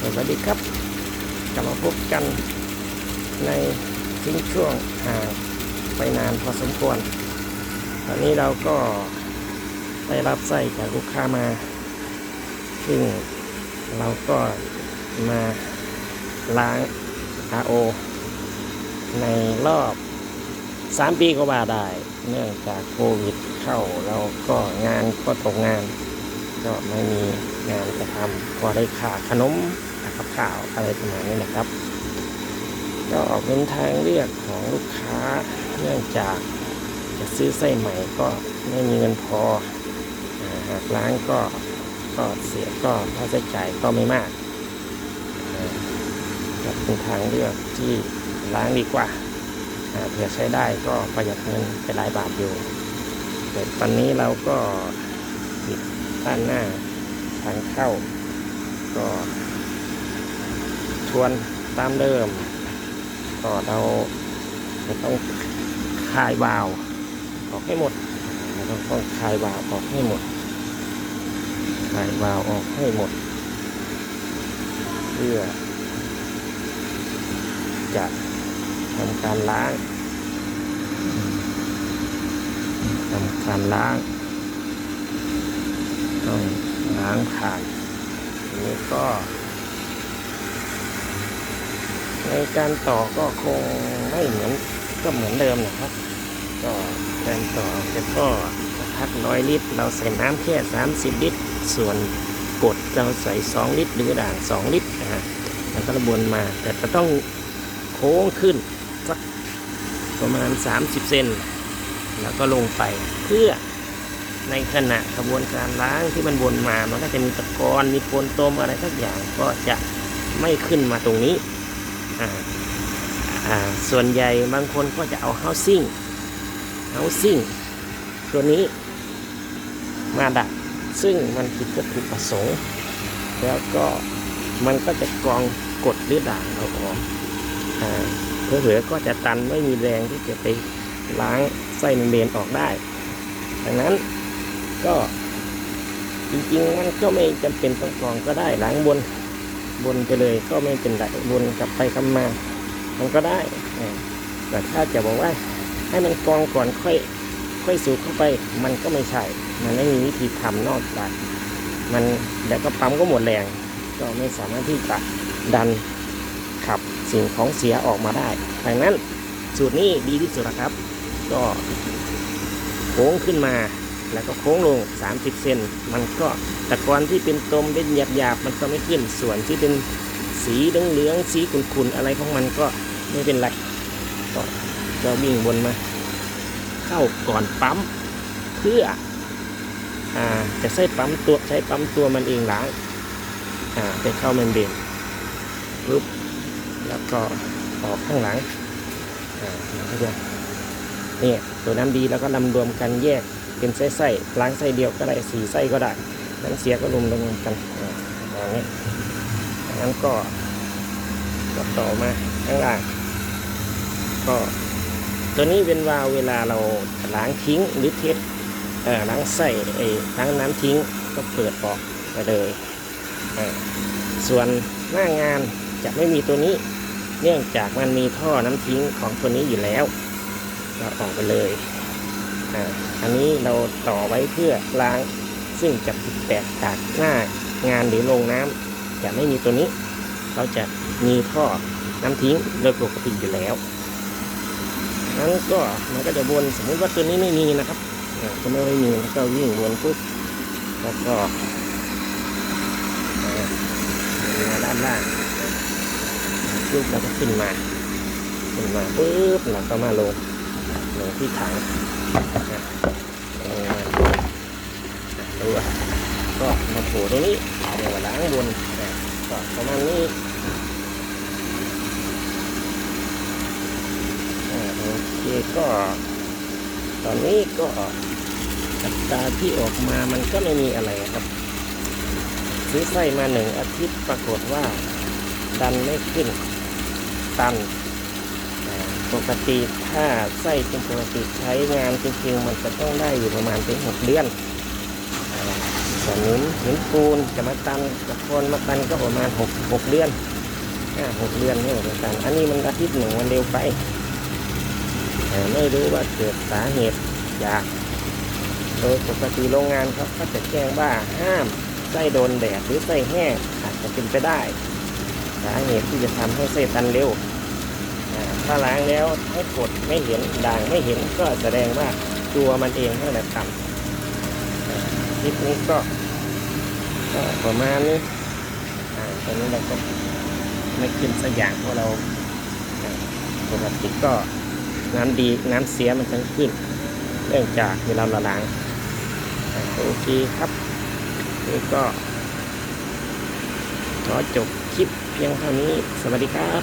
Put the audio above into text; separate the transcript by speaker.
Speaker 1: สวัสดีครับ กลับมาพบกันในทิ้งช่วงห่างไปนานพอสมควร ตอนนี้เราก็ได้รับไส้จากลูกค้ามา ซึ่งเราก็มาล้าง RO ในรอบ 3 ปีก็ว่าได้ เนื่องจากโควิดเข้าเราก็งานก็ตกงาน ก็ไม่มีงานจะทำก็ได้ขาขนม กับข้าวอะไรประมาณนี้นะครับ ก็เป็นทางเลือกของลูกค้าเนื่องจากจะซื้อไส้ใหม่ก็ไม่มีเงินพอหากล้างก็ก็เสียก็ค่าใช้จ่ายก็ไม่มากอ่าก็เป็นทางเลือกที่ล้างดีกว่าอ่าเผื่อใช้ได้ก็ประหยัดเงินไปหลายบาทอยู่แต่ตอนนี้เราก็ปิดด้านหน้าทางเข้าก็ ทวนตามเดิม ก็เราจะต้องคลายวาล์วออกให้หมดเราต้องคลายวาล์วออกให้หมดคลายวาล์วออกให้หมด เพื่อ จะทำการล้างทำการล้าง ต้องล้างผ่านนี้ก็ ในการต่อก็คงไม่เหมือนก็เหมือนเดิมนะครับ ก็การต่อจะก็พัดร้อยลิตร เราใส่น้ำแค่ 30 ลิตร ส่วนกดเราใส่ 2 ลิตร หรือด่าง 2 ลิตรนะฮะแล้วก็ระบวนมา แต่จะต้องโค้งขึ้นสักประมาณ 30 เซนแล้วก็ลงไปเพื่อในขณะกระบวนการล้างที่มันวนมา มันก็จะมีตะกอนมีโคลนตมอะไรสักอย่างก็จะไม่ขึ้นมาตรงนี้ ส่วนใหญ่บางคนก็จะเอา housing housing ตัวนี้มาดัก ซึ่งมันผิดวัตถุประสงค์ แล้วก็มันก็จะกรองกดหรือด่างเราออกอ่าเผื่อๆก็จะตันไม่มีแรงที่จะไปล้างไส้เมนออกได้ดังนั้นก็จริงๆมันก็ไม่จำเป็นต้องกรองก็ได้ล้างบน บนไปเลยก็ไม่เป็นไรบนกลับไปกลับมา มันก็ได้แต่ถ้าจะบอกว่าให้มันกองก่อนค่อยค่อยสูบเข้าไป มันก็ไม่ใช่ มันไม่มีวิธีทำนอกจากมันเดี๋ยวก็ปั๊มก็หมดแรง ก็ไม่สามารถที่จะดันขับสิ่งของเสียออกมาได้ดังนั้นสูตรนี้ดีที่สุดนะครับ ก็โค้งขึ้นมา แล้วก็โค้งลง 30 เซนมันก็ตะกอนที่เป็นตมเป็นหยาบๆมันก็ไม่ขึ้นส่วนที่เป็นสีเหลืองๆสีขุ่นๆอะไรของมันก็ไม่เป็นไรก็จะวิ่งวนมา เข้าก่อนปั๊มเพื่ออ่าจะใช้ปั๊มตัวใช้ปั๊มตัวมันเองล้างอ่าไปเข้าเมมเบนปุ๊บแล้วก็ออกข้างหลังอ่าเนี่ยตัวน้ำดีแล้วก็นำรวมกันแยก เป็นไส้ไส้ล้างไส้เดียวก็ได้สี่ไส้ก็ได้น้ำเสียก็รวมรวมกันอย่างนี้นั้นก็ต่อมาข้างล่างก็ตัวนี้เป็นวาล์วเวลาเราล้างทิ้งหรือเทสล้างไส้ไอ้ล้างน้ำทิ้งก็เปิดออกไปเลยส่วนหน้างานจะไม่มีตัวนี้ เนื่องจากมันมีท่อน้ำทิ้งของตัวนี้อยู่แล้วเราออกไปเลย อันนี้เราต่อไว้เพื่อล้าง ซึ่งจะผิดแปลกจากหน้างานหรือโรงน้ำจะไม่มีตัวนี้ เราจะมีท่อน้ำทิ้งโดยปกติอยู่แล้วนั้นก็มันก็จะวนสมมติว่าตัวนี้ไม่มีนะครับตัวนี้ไม่มีแล้วก็วิ่งวนปุ๊บแล้วก็มาด้านล่างปุ๊บแล้วก็ขึ้นมาขึ้นมาปุ๊บแล้วก็มาลงลงที่ถัง ตัวก็มาโผล่ตรงนี้เดี๋ยวล้างบนก็ประมาณนี้อ่าโอเคก็ ตอนนี้ก็อัตราที่ออกมามันก็ไม่มีอะไรครับ ซื้อไส้มาหนึ่งอาทิตย์ปรากฏว่า ดันไม่ขึ้น ตัน ปกติถ้าไส้เป็นปกติใช้งานจริงๆมันจะต้องได้อยู่ประมาณถึงหกเดือนอ่าแต่หินหินปูนจะมาตันกับคนมาตันก็ประมาณหกหกเดือนห้าหกเดือนนี่เหมือนกัน อันนี้มันอาทิตย์หนึ่งมันเร็วไปแต่ไม่รู้ว่าเกิดสาเหตุจากโดยปกติโรงงานเขาก็จะแจ้งว่าห้ามไส้โดนแดดหรือไส้แห้งอาจจะเป็นไปได้ สาเหตุที่จะทำให้ไส้ตันเร็ว ถ้าล้างแล้วให้กดไม่เห็นด่างไม่เห็นก็แสดงว่าตัวมันเองนั่นแหละต่ำอ่าคลิปนี้ก็ก็ประมาณนี้ตอนนี้เราก็ไม่ขึ้นสักอย่างเพราะเราปกติก็น้ำดีน้ำเสียมันจะขึ้น เนื่องจากเวลาเราล้างโอเคครับนี่ก็ขอจบคลิปเพียงเท่านี้ สวัสดีครับ